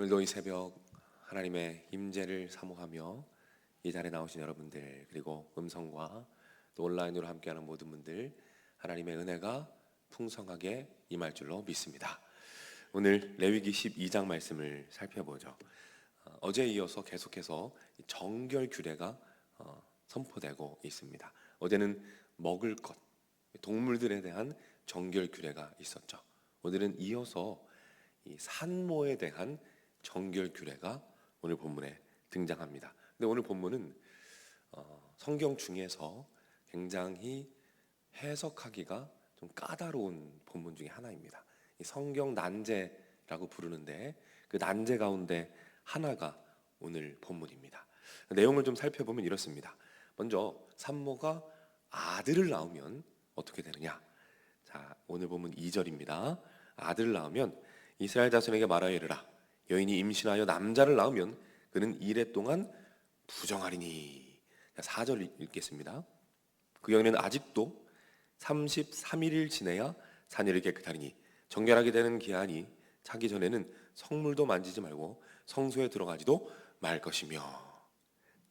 오늘도 이 새벽 하나님의 임재를 사모하며 이 자리에 나오신 여러분들 그리고 음성과 또 온라인으로 함께하는 모든 분들 하나님의 은혜가 풍성하게 임할 줄로 믿습니다. 오늘 레위기 12장 말씀을 살펴보죠. 어, 어제 이어서 계속해서 이 정결 규례가 어, 선포되고 있습니다. 어제는 먹을 것, 동물들에 대한 정결 규례가 있었죠. 오늘은 이어서 이 산모에 대한 정결 규례가 오늘 본문에 등장합니다. 근데 오늘 본문은 어, 성경 중에서 굉장히 해석하기가 좀 까다로운 본문 중에 하나입니다. 이 성경 난제라고 부르는데 그 난제 가운데 하나가 오늘 본문입니다. 내용을 좀 살펴보면 이렇습니다. 먼저 산모가 아들을 낳으면 어떻게 되느냐? 자, 오늘 본문 2절입니다. 아들을 낳으면 이스라엘 자손에게 말하여 이르라. 여인이 임신하여 남자를 낳으면 그는 이래 동안 부정하리니. 4절 읽겠습니다. 그 여인은 아직도 33일을 지내야 자녀를 깨끗하리니 정결하게 되는 기한이 차기 전에는 성물도 만지지 말고 성소에 들어가지도 말 것이며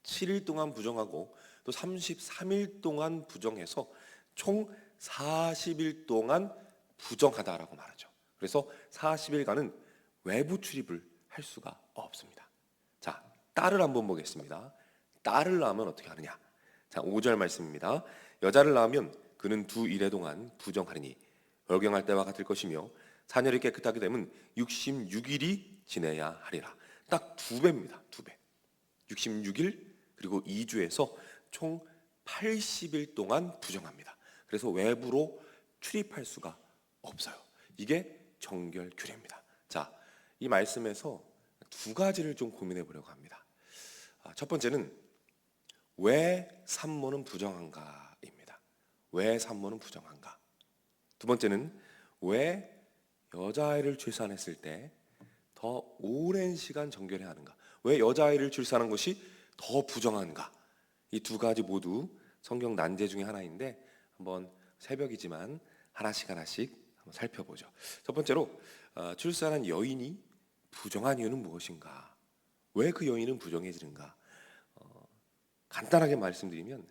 7일 동안 부정하고 또 33일 동안 부정해서 총 40일 동안 부정하다라고 말하죠. 그래서 40일간은 외부 출입을 할 수가 없습니다. 자, 딸을 한번 보겠습니다. 딸을 낳으면 어떻게 하느냐? 자, 5절 말씀입니다. 여자를 낳으면 그는 두 일해 동안 부정하리니 월경할 때와 같을 것이며 자녀를 깨끗하게 되면 66일이 지내야 하리라. 딱 두 배입니다. 두 배. 66일 그리고 2주에서 총 80일 동안 부정합니다. 그래서 외부로 출입할 수가 없어요. 이게 정결 규례입니다. 자, 이 말씀에서 두 가지를 좀 고민해 보려고 합니다. 아, 첫 번째는 왜 산모는 부정한가입니다. 왜 산모는 부정한가? 두 번째는 왜 여자아이를 출산했을 때 더 오랜 시간 정결해야 하는가? 왜 여자아이를 출산한 것이 더 부정한가? 이 두 가지 모두 성경 난제 중에 하나인데 한번 새벽이지만 하나씩 하나씩 한번 살펴보죠. 첫 번째로 어, 출산한 여인이 부정한 이유는 무엇인가? 왜 그 여인은 부정해지는가? 어, 간단하게 말씀드리면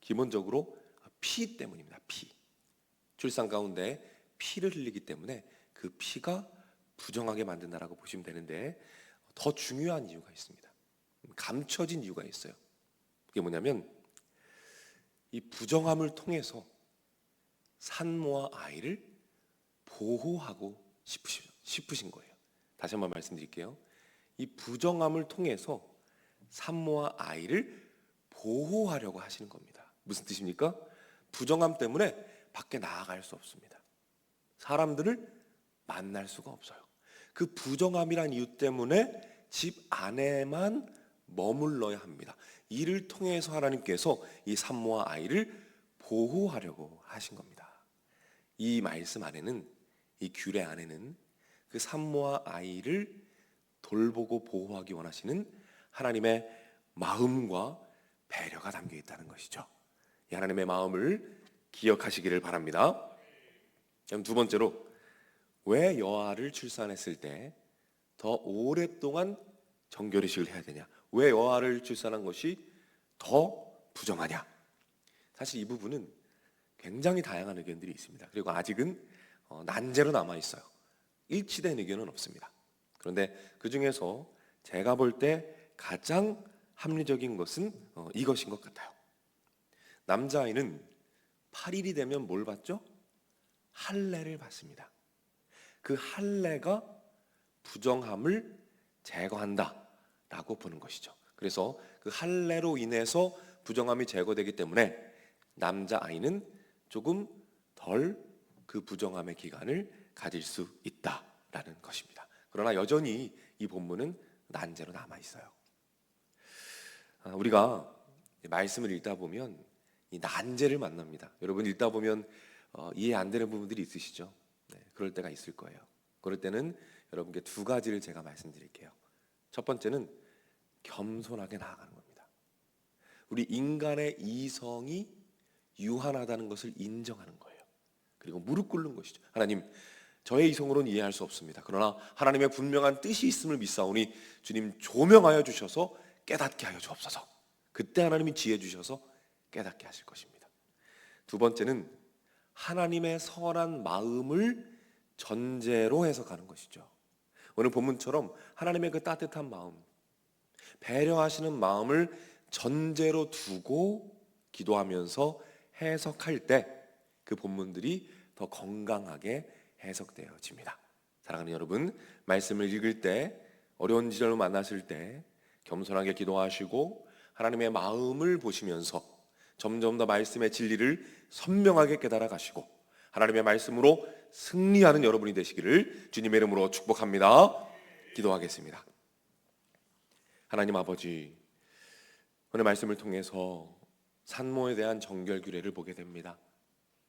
기본적으로 피 때문입니다. 피. 출산 가운데 피를 흘리기 때문에 그 피가 부정하게 만든다라고 보시면 되는데 더 중요한 이유가 있습니다. 감춰진 이유가 있어요. 그게 뭐냐면 이 부정함을 통해서 산모와 아이를 보호하고 싶으신 거예요. 다시 한번 말씀드릴게요. 이 부정함을 통해서 산모와 아이를 보호하려고 하시는 겁니다. 무슨 뜻입니까? 부정함 때문에 밖에 나아갈 수 없습니다. 사람들을 만날 수가 없어요. 그 부정함이란 이유 때문에 집 안에만 머물러야 합니다. 이를 통해서 하나님께서 이 산모와 아이를 보호하려고 하신 겁니다. 이 말씀 안에는 이 규례 안에는 그 산모와 아이를 돌보고 보호하기 원하시는 하나님의 마음과 배려가 담겨 있다는 것이죠. 이 하나님의 마음을 기억하시기를 바랍니다. 그럼 두 번째로 왜 여아를 출산했을 때 더 오랫동안 정결의식을 해야 되냐? 왜 여아를 출산한 것이 더 부정하냐? 사실 이 부분은 굉장히 다양한 의견들이 있습니다. 그리고 아직은 어, 난제로 남아 있어요. 일치된 의견은 없습니다. 그런데 그 중에서 제가 볼 때 가장 합리적인 것은 어, 이것인 것 같아요. 남자아이는 8일이 되면 뭘 받죠? 할례를 받습니다. 그 할례가 부정함을 제거한다라고 보는 것이죠. 그래서 그 할례로 인해서 부정함이 제거되기 때문에 남자 아이는 조금 덜 그 부정함의 기간을 가질 수 있다라는 것입니다. 그러나 여전히 이 본문은 난제로 남아 있어요. 아, 우리가 말씀을 읽다 보면 이 난제를 만납니다. 여러분 읽다 보면 어, 이해 안 되는 부분들이 있으시죠? 네, 그럴 때가 있을 거예요. 그럴 때는 여러분께 두 가지를 제가 말씀드릴게요. 첫 번째는 겸손하게 나아가는 겁니다. 우리 인간의 이성이 유한하다는 것을 인정하는 거예요. 그리고 무릎 꿇는 것이죠. 하나님, 저의 이성으로는 이해할 수 없습니다. 그러나 하나님의 분명한 뜻이 있음을 믿사오니 주님 조명하여 주셔서 깨닫게 하여 주옵소서. 그때 하나님이 지혜 주셔서 깨닫게 하실 것입니다. 두 번째는 하나님의 선한 마음을 전제로 해석하는 것이죠. 오늘 본문처럼 하나님의 그 따뜻한 마음, 배려하시는 마음을 전제로 두고 기도하면서 해석할 때 그 본문들이 더 건강하게 해석되어집니다. 사랑하는 여러분, 말씀을 읽을 때 어려운 지절로 만났을 때 겸손하게 기도하시고 하나님의 마음을 보시면서 점점 더 말씀의 진리를 선명하게 깨달아 가시고 하나님의 말씀으로 승리하는 여러분이 되시기를 주님의 이름으로 축복합니다. 기도하겠습니다. 하나님 아버지, 오늘 말씀을 통해서 산모에 대한 정결 규례를 보게 됩니다.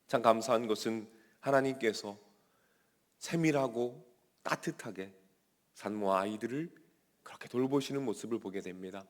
참 감사한 것은 하나님께서 세밀하고 따뜻하게 산모 아이들을 그렇게 돌보시는 모습을 보게 됩니다.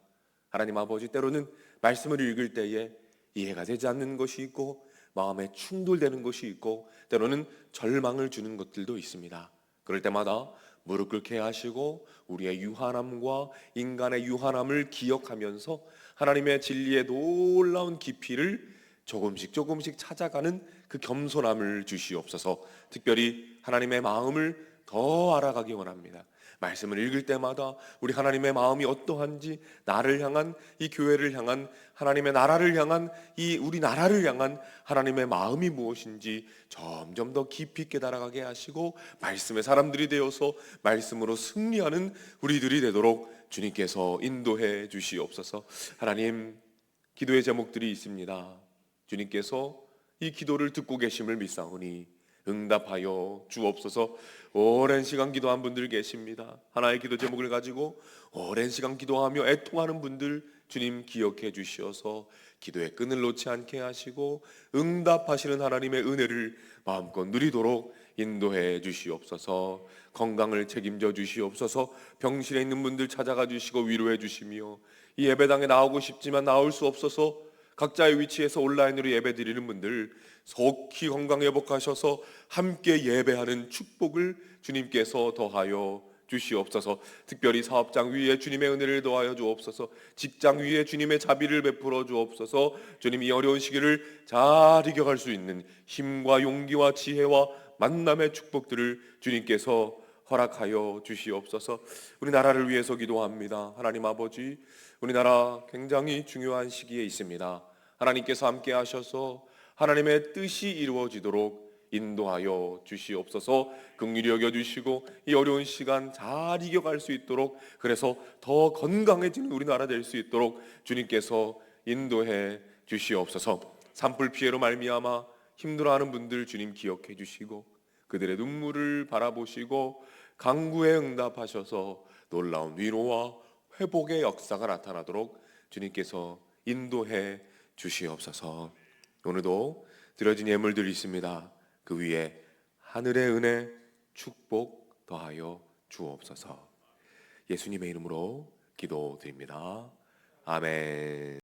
하나님 아버지 때로는 말씀을 읽을 때에 이해가 되지 않는 것이 있고 마음에 충돌되는 것이 있고 때로는 절망을 주는 것들도 있습니다. 그럴 때마다 무릎 꿇게 하시고 우리의 유한함과 인간의 유한함을 기억하면서 하나님의 진리의 놀라운 깊이를 조금씩 조금씩 찾아가는 그 겸손함을 주시옵소서. 특별히 하나님의 마음을 더 알아가기 원합니다. 말씀을 읽을 때마다 우리 하나님의 마음이 어떠한지 나를 향한 이 교회를 향한 하나님의 나라를 향한 이 우리 나라를 향한 하나님의 마음이 무엇인지 점점 더 깊이 깨달아가게 하시고 말씀의 사람들이 되어서 말씀으로 승리하는 우리들이 되도록 주님께서 인도해 주시옵소서. 하나님 기도의 제목들이 있습니다. 주님께서 이 기도를 듣고 계심을 믿사오니 응답하여 주옵소서. 오랜 시간 기도한 분들 계십니다. 하나의 기도 제목을 가지고 오랜 시간 기도하며 애통하는 분들 주님 기억해 주시어서 기도의 끈을 놓지 않게 하시고 응답하시는 하나님의 은혜를 마음껏 누리도록 인도해 주시옵소서. 건강을 책임져 주시옵소서. 병실에 있는 분들 찾아가 주시고 위로해 주시며 이 예배당에 나오고 싶지만 나올 수 없어서 각자의 위치에서 온라인으로 예배 드리는 분들 속히 건강 회복하셔서 함께 예배하는 축복을 주님께서 더하여 주시옵소서. 특별히 사업장 위에 주님의 은혜를 더하여 주옵소서. 직장 위에 주님의 자비를 베풀어 주옵소서. 주님 이 어려운 시기를 잘 이겨갈 수 있는 힘과 용기와 지혜와 만남의 축복들을 주님께서 허락하여 주시옵소서. 우리나라를 위해서 기도합니다. 하나님 아버지, 우리나라 굉장히 중요한 시기에 있습니다. 하나님께서 함께 하셔서 하나님의 뜻이 이루어지도록 인도하여 주시옵소서. 긍휼히 여겨 주시고 이 어려운 시간 잘 이겨갈 수 있도록 그래서 더 건강해지는 우리나라 될 수 있도록 주님께서 인도해 주시옵소서. 산불 피해로 말미암아 힘들어하는 분들 주님 기억해 주시고 그들의 눈물을 바라보시고 강구에 응답하셔서 놀라운 위로와 회복의 역사가 나타나도록 주님께서 인도해 주시옵소서. 오늘도 드려진 예물들이 있습니다. 그 위에 하늘의 은혜, 축복 더하여 주옵소서. 예수님의 이름으로 기도드립니다. 아멘.